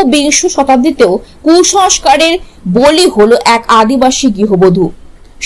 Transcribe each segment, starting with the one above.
একবিংশ শতাব্দীতেও কুসংস্কারের বলি হলো এক আদিবাসী গৃহবধূ।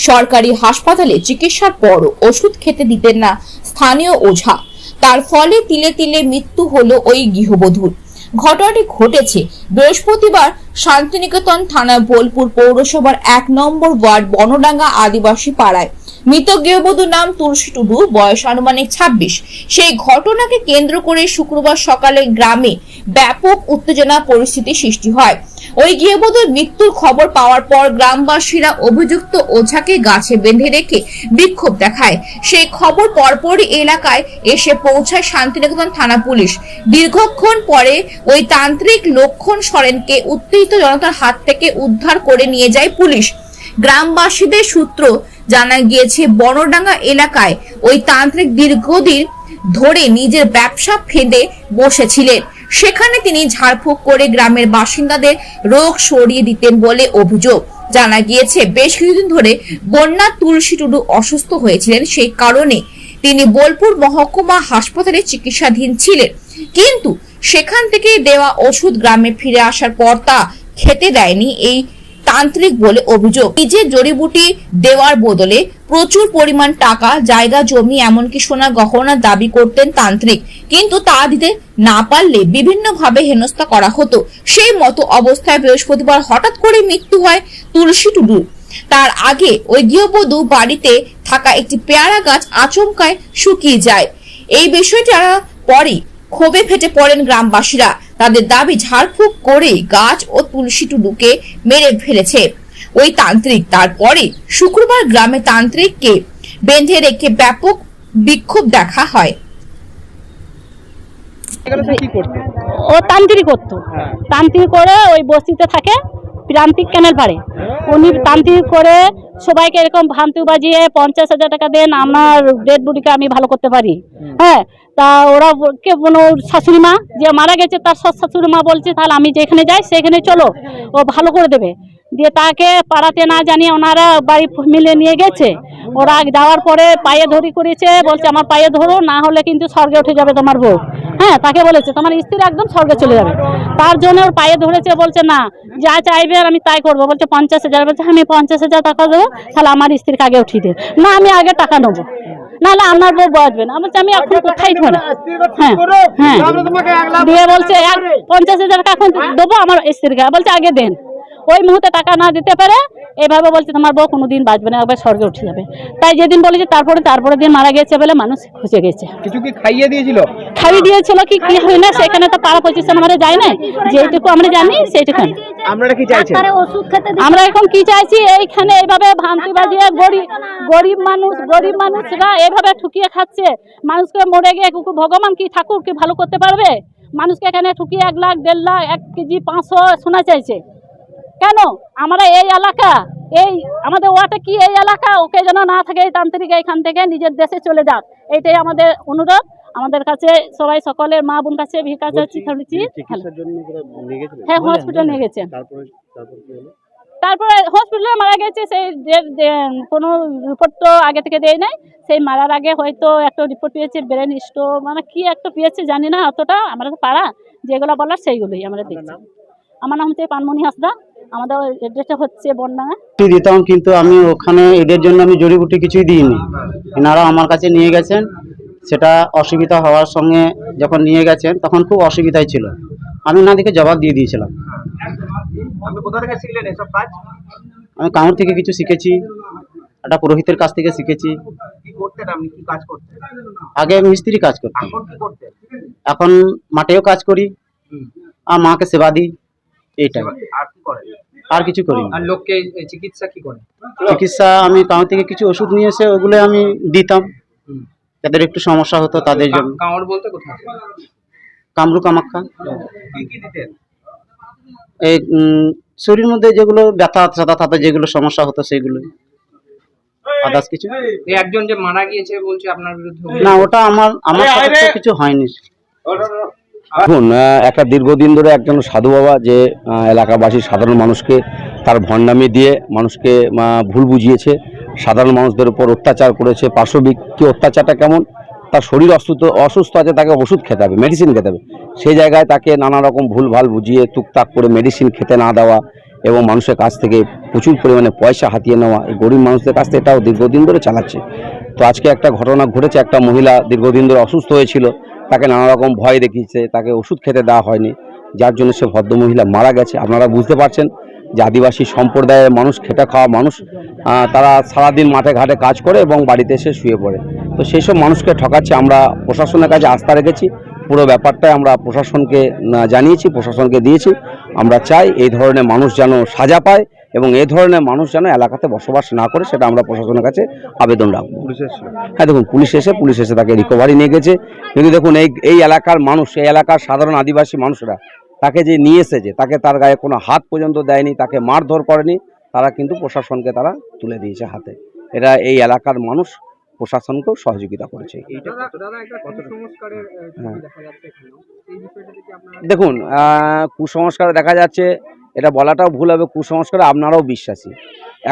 সরকারি হাসপাতালে চিকিৎসার পর ওষুধ খেতে দিতেন না স্থানীয় ওঝা। তার ফলে তিলে তিলে মৃত্যু হলো ওই গৃহবধূর। ঘটনাটি ঘটেছে বৃহস্পতিবার শান্তিনিকেতন থানা বোলপুর পৌরসভার এক নম্বর ওয়ার্ড বনডাঙ্গা আদিবাসী পাড়ায় মৃত গৃহবধূর নাম তুলসী টুডু, বয়স আনুমানিক ছাব্বিশ। সেই ঘটনাকে কেন্দ্র করে শুক্রবার সকালে গ্রামে ব্যাপক উত্তেজনা পরিস্থিতি সৃষ্টি হয়। ওই গৃহবধূর মৃত্যুর খবর পাওয়ার পর গ্রামবাসীরা অভিযুক্ত ওঝাকে গাছে বেঁধে রেখে বিক্ষোভ দেখায়। সেই খবর পরপরই এলাকায় এসে পৌঁছায় শান্তিনিকেতন থানা পুলিশ। দীর্ঘক্ষণ পরে ওই তান্ত্রিক লক্ষণ সরেনকে উত্তেজিত জনতার হাত থেকে উদ্ধার করে নিয়ে যায় পুলিশ। গ্রামবাসীদের সূত্র জানা গিয়েছে, বনডাঙ্গা এলাকায় ওই তান্ত্রিক দীর্ঘদিন ধরে নিজের ব্যবসা ফেঁদে বসেছিলেন সেখানে তিনি ঝাড়ফুঁক করে গ্রামের বাসিন্দাদের রোগ সরিয়ে দিতেন বলে অভিযোগ জানা গিয়েছে। বেশ কিছুদিন ধরে বন্যা তুলসী টুডু অসুস্থ হয়েছিলেন, সেই কারণে তিনি বোলপুর মহকুমা হাসপাতালে চিকিৎসাধীন ছিলেন। কিন্তু সেখান থেকে দেওয়া ওষুধ গ্রামে ফিরে আসার পর তা খেতে দেয়নি এই তান্ত্রিক বলে অভিযোগ। নিজের জড়িবুটি দেওয়ার বদলে প্রচুর পরিমাণ টাকা, জায়গা, জমি, এমনকি সোনা গহনা দাবি করতেন তান্ত্রিক। কিন্তু তা দিতে না পারলে বিভিন্নভাবে হেনস্থা করা হতো। সেই মতো অবস্থায় বৃহস্পতিবার হঠাৎ করে মৃত্যু হয় তুলসী টুডুর। তার আগে ওই গৃহবধূ বাড়িতে থাকা একটি পেয়ারা গাছ আচমকায় শুকিয়ে যায়। এই বিষয়টি জানার পরই ক্ষোভে ফেটে পড়েন গ্রামবাসীরা। তাদের দাবি ঝাড়ফুঁক করে গাছ ও তুলসী টুডুকে মেরে ফেলেছে। ওই তান্ত্রিক তারপরে শুক্রবার গ্রামে তান্ত্রিককে বেঁধে রেখে ব্যাপক বিক্ষোভ দেখা হয়। এখানে তো কি করতো? ও তান্ত্রিক করতো। হ্যাঁ। তান্ত্রিক করে ওই বস্তিতে থাকে। প্রান্তিক ক্যানেল পাড়ে উনি তান্ত্রিক করে সবাইকে এরকম ভান্তি বাজিয়ে পঞ্চাশ হাজার টাকা দেন, আমার ডেড বডিকে আমি ভালো করতে পারি। হ্যাঁ তা ওরা কে কোনো শাশুড়ি মা যে মারা গেছে, তার সৎ শাশুড়ি মা বলছে, তাহলে আমি যেখানে যাই, সেখানে চলো, ও ভালো করে দেবে। দিয়ে তাকে পাড়াতে না জানিয়ে ওনারা বাড়ি মিলে নিয়ে গেছে। ওরা যাওয়ার পরে পায়ে ধরি করেছে, বলছে, আমার পায়ে ধরো, না হলে কিন্তু স্বর্গে উঠে যাবে তোমার বউ। হ্যাঁ তাকে বলেছে তোমার স্ত্রী একদম স্বর্গে চলে যাবে তার জন্য ওর পায়ে ধরেছে বলছে না যা চাইবে আর আমি তাই করব বলছে পঞ্চাশ হাজার বলছে আমি পঞ্চাশ হাজার টাকা দেবো তাহলে আমার স্ত্রীকে আগে উঠিয়ে দেবে না আমি আগে টাকা নেব নাহলে আপনার বউ বাঁচবে না বলছে আমি এখন কোথায় ধরে হ্যাঁ হ্যাঁ দিয়ে বলছে পঞ্চাশ হাজার টাকা এখন দেবো আমার স্ত্রীকে বলছে আগে দেন ওই মুহূর্তে টাকা না দিতে পারে এভাবে বলছে তোমার বউ কোনোদিন বাঁচবে না একবার স্বর্গে উঠে যাবে। তাই যেদিন বলেছে তারপরে তারপরে দিন মারা গেছে বলে মানুষ খুঁজে গেছে। কিছু কি খাইয়ে দিয়েছিল? খাইয়ে দিয়েছিল কি কি হয় না সেখানে তো পাড়া পজিশন আমরা যাই না। যেটুকু আমরা জানি সেইটুকু কি চাইছেন আমরা এখন কি চাইছি? এইখানে এইভাবে ভান্তি বাজিয়ে গরিব গরিব মানুষ গরিব মানুষরা এভাবে ঠুকিয়ে খাচ্ছে। মানুষকে মরে গিয়ে কুকুর ভগবান কি ঠাকুর কি ভালো করতে পারবে? মানুষকে এখানে ঠুকিয়ে এক লাখ দেড় লাখ এক কেজি পাঁচশো শোনা চাইছে। কেন? আমরা এই এলাকা এই আমাদের ওয়াটা কি এই এলাকা? ওকে যেন না থাকে এই তান্ত্রিক এখান থেকে নিজের দেশে চলে যাক। এইটাই আমাদের অনুরোধ। আমাদের কাছে সবাই সকলের মা বোন কাছে চাচ্ছি গেছিলেন হ্যাঁ হসপিটাল নিয়ে গেছে তারপরে হসপিটালে মারা গেছে সেই কোনো রিপোর্ট তো আগে থেকে দেয় নাই। সেই মারার আগে হয়তো একটা রিপোর্ট পেয়েছে ব্রেন স্ট্রো মানে কি একটা পেয়েছে জানি না অতটা। আমরা তো পাড়া যেগুলো বলার সেইগুলোই আমরা দেখছি। আমার নাম হচ্ছে পানমণি হাসদা। আমাদের এড্রেসটা হচ্ছে বন্যাঙ্গা দিতাম কিন্তু আমি ওখানে এদের জন্য আমি জড়িবুটি কিছুই দিইনি। এনারা আমার কাছে নিয়ে গেছেন। সেটা অসুবিধা হওয়ার সঙ্গে যখন নিয়ে গেছেন তখন খুব অসুবিধাই ছিল। আমি ওনাদেরকে জবাব দিয়ে দিয়েছিলাম। আমি কামড় থেকে কিছু শিখেছি একটা পুরোহিতের কাছ থেকে শিখেছি। আগে মিস্ত্রি কাজ করতাম। এখন কি করতেন? এখন মাঠেও কাজ করি। আর মাকে সেবা দিই। এইটাই। আর কি করেন? আর কিছু করি। আর লোককে চিকিৎসা কি করেন? চিকিৎসা আমি কামড় থেকে কিছু ওষুধ নিয়ে এসে ওগুলো আমি দিতাম। যাদের একটু সমস্যা হতো তাদের জন্য। কামড় বলতে কোথায়? কামরু কামাখ্যা। কি কি দিতেন? এই উম, শরীরের মধ্যে যেগুলো ব্যথা সাদা থাতা যেগুলো সমস্যা হতো সেগুলো। আদার্স কিছু? এই একজন যে মারা গিয়েছে বলছে আপনার বিরুদ্ধে না ওটা আমার আমার সাথে কিছু হয়নি। দেখুন একটা দীর্ঘদিন ধরে একজন সাধু বাবা যে এলাকাবাসী সাধারণ মানুষকে তার ভণ্ডামি দিয়ে মানুষকে ভুল বুঝিয়েছে, সাধারণ মানুষদের উপর অত্যাচার করেছে পার্শ্ববিক অত্যাচারটা কেমন? তার শরীর অসুস্থ অসুস্থ আছে, তাকে ওষুধ খেতে হবে মেডিসিন খেতে হবে। সেই জায়গায় তাকে নানা রকম ভুলভাল বুঝিয়ে টুকটাক করে মেডিসিন খেতে না দেওয়া এবং মানুষের কাছ থেকে প্রচুর পরিমাণে পয়সা হাতিয়ে নেওয়া, এই গরিব মানুষদের কাছ থেকে এটাও দীর্ঘদিন ধরে চালাচ্ছে। তো আজকে একটা ঘটনা ঘটেছে, একটা মহিলা দীর্ঘদিন ধরে অসুস্থ হয়েছিল তাকে নানা রকম ভয় দেখিয়েছে, তাকে ওষুধ খেতে দেওয়া হয়নি। যার জন্য সে ভদ্রমহিলা মারা গেছে। আপনারা বুঝতে পারছেন, যে আদিবাসী সম্প্রদায়ের মানুষ, খেটে খাওয়া মানুষ তারা সারাদিন মাঠে ঘাটে কাজ করে এবং বাড়িতে এসে শুয়ে পড়ে। তো সেই সব মানুষকে ঠকাচ্ছে, আমরা প্রশাসনের কাছে আস্থা রেখেছি। পুরো ব্যাপারটাই আমরা প্রশাসনকে জানিয়েছি, প্রশাসনকে দিয়েছি। আমরা চাই এই ধরনের মানুষ যেন সাজা পায় এবং এ ধরনের মানুষ যেন এলাকাতে বসবাস না করে সেটা আমরা প্রশাসনের কাছে আবেদন রাখব। হ্যাঁ দেখুন পুলিশ এসে পুলিশ এসে তাকে রিকভারি নিয়ে গেছে। কিন্তু দেখুন এই এই এলাকার মানুষ এই এলাকার সাধারণ আদিবাসী মানুষরা তাকে যে নিয়ে এসেছে তাকে তার গায়ে কোনো হাত পর্যন্ত দেয়নি তাকে মারধর করেনি তারা কিন্তু প্রশাসনকে তারা তুলে দিয়েছে হাতে। এটা এই এলাকার মানুষ প্রশাসনকেও সহযোগিতা করেছে। হ্যাঁ। দেখুন কুসংস্কার দেখা যাচ্ছে এটা বলাটাও ভুল হবে, কুসংস্কারে আপনারাও বিশ্বাসী।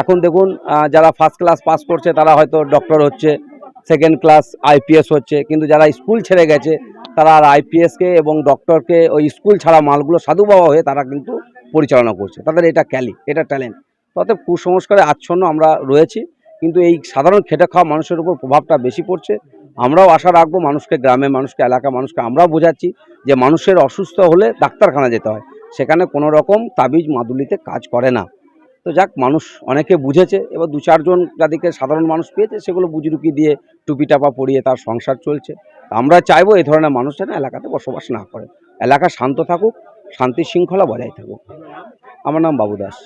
এখন দেখুন যারা ফার্স্ট ক্লাস পাস করছে, তারা হয়তো ডক্টর হচ্ছে সেকেন্ড ক্লাস আইপিএস হচ্ছে, কিন্তু যারা স্কুল ছেড়ে গেছে, তারা আর আইপিএসকে এবং ডক্টরকে ওই স্কুল ছাড়া মালগুলো সাধু বাবা হয়ে তারা কিন্তু পরিচালনা করছে। তাদের এটা ক্যালি, এটা ট্যালেন্ট অতএব কুসংস্কারে আচ্ছন্ন আমরা রয়েছি, কিন্তু এই সাধারণ খেটে খাওয়া মানুষের উপর প্রভাবটা বেশি পড়ছে। আমরাও আশা রাখব মানুষকে গ্রামে মানুষকে এলাকা মানুষকে, আমরাও বোঝাচ্ছি যে মানুষের অসুস্থ হলে ডাক্তারখানা যেতে হয়। সেখানে কোনো রকম তাবিজ মাদুলিতে কাজ করে না তো যাক মানুষ অনেকে বুঝেছে এবার দু চারজন যাদেরকে সাধারণ মানুষ পেয়েছে সেগুলো বুজরুকি দিয়ে টুপি টাপা পরিয়ে তার সংসার চলছে আমরা চাইবো এই ধরনের মানুষ যেন এলাকাতে বসবাস না করে এলাকা শান্ত থাকুক শান্তি শৃঙ্খলা বজায় থাকুক আমার নাম বাবু দাস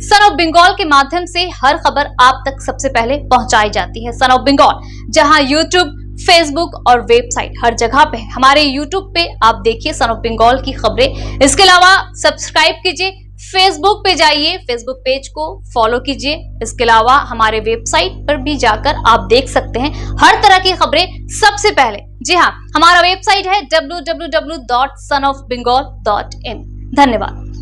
सन ऑफ बंगाल के माध्यम से हर खबर आप तक सबसे पहले पहुंचाई जाती है सन ऑफ बंगाल जहां यूट्यूब फेसबुक और वेबसाइट हर जगह पे हमारे यूट्यूब पे आप देखिए सन ऑफ़ बंगाल की खबरें। इसके अलावा सब्सक्राइब कीजिए। फेसबुक पे जाइए। फेसबुक पेज को फॉलो कीजिए। इसके अलावा हमारे वेबसाइट पर भी जाकर आप देख सकते हैं हर तरह की खबरें। सबसे पहले, जी हाँ हमारा वेबसाइट है www.sonofbengal.in धन्यवाद।